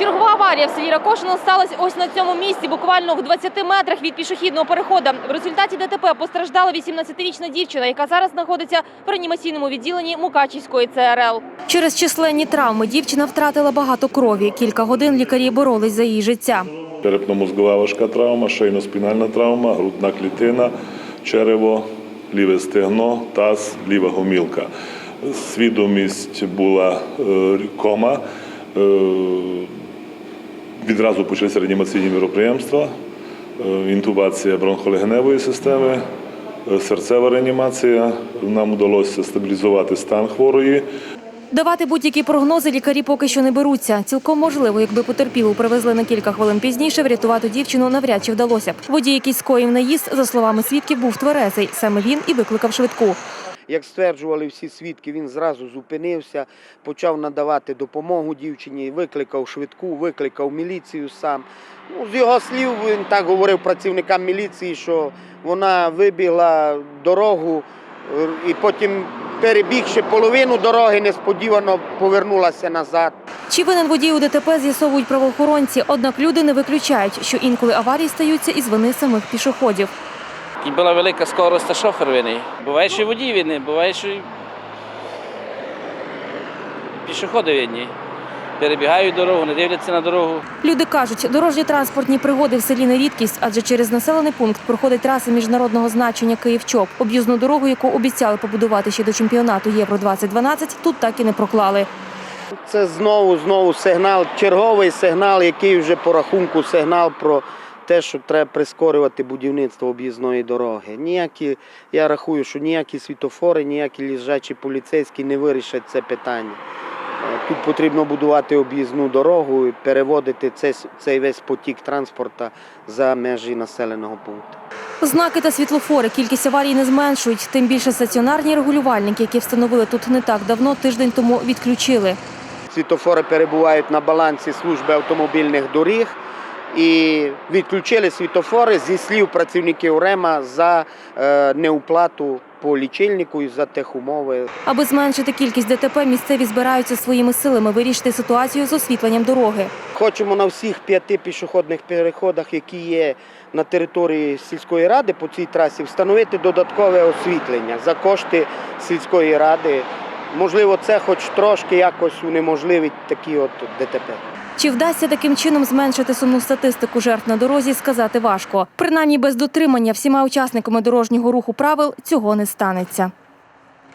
Чергова аварія в селі Ракошино сталася ось на цьому місці, буквально в 20 метрах від пішохідного переходу. В результаті ДТП постраждала 18-річна дівчина, яка зараз знаходиться в реанімаційному відділенні Мукачівської ЦРЛ. Через численні травми дівчина втратила багато крові. Кілька годин лікарі боролись за її життя. Черепно-мозгова важка травма, шийно-спінальна травма, грудна клітина, черево, ліве стегно, таз, ліва гомілка. Свідомість була е, кома. Відразу почалися реанімаційні міроприємства, е, інтубація бронхолегеневої системи, е, серцева реанімація. Нам вдалося стабілізувати стан хворої. Давати будь-які прогнози лікарі поки що не беруться. Цілком можливо, якби потерпілу привезли на кілька хвилин пізніше, врятувати дівчину навряд чи вдалося б. Водій, який скоїв наїзд, за словами свідків, був тверезий. Саме він і викликав швидку. Як стверджували всі свідки, він зразу зупинився, почав надавати допомогу дівчині, викликав швидку, викликав міліцію сам. Ну, з його слів він так говорив працівникам міліції, що вона вибігла дорогу е, і потім, перебігши половину дороги, несподівано повернулася назад. Чи винен водій у ДТП з'ясовують правоохоронці, однак люди не виключають, що інколи аварії стаються із вини самих пішоходів. І була велика скорость, а шофер винний. Буває, що і водій винний, буває, що і пішоходи винні. Перебігають дорогу, не дивляться на дорогу. Люди кажуть, дорожні транспортні пригоди в селі не рідкість, адже через населений пункт проходить траса міжнародного значення Київ-Чоп. Об'їзну дорогу, яку обіцяли побудувати ще до чемпіонату Євро 2012 тут так і не проклали. Це знову знову сигнал, черговий сигнал, який вже по рахунку сигнал про те, що треба прискорювати будівництво об'їзної дороги. Ніякі, я рахую, що ніякі світофори, ніякі лежачі поліцейські не вирішать це питання. Е, Тут потрібно будувати об'їзну дорогу і переводити цей, цей весь потік транспорту за межі населеного пункту. Знаки та світлофори кількість аварій не зменшують. Тим більше стаціонарні регулювальники, які встановили тут не так давно, тиждень тому відключили. Світофори перебувають на балансі служби автомобільних доріг і відключили світофори зі слів працівників РЕМА за е, неуплату по лічильнику і за техумови. Аби зменшити кількість ДТП, місцеві збираються своїми силами вирішити ситуацію з освітленням дороги. Хочемо на всіх п'яти пішохідних переходах, які є на території сільської ради по цій трасі, встановити додаткове освітлення за кошти сільської ради. Можливо, це хоч трошки якось унеможливить такі от ДТП. Чи вдасться таким чином зменшити сумну статистику жертв на дорозі, сказати важко. Принаймні без дотримання всіма учасниками дорожнього руху правил цього не станеться.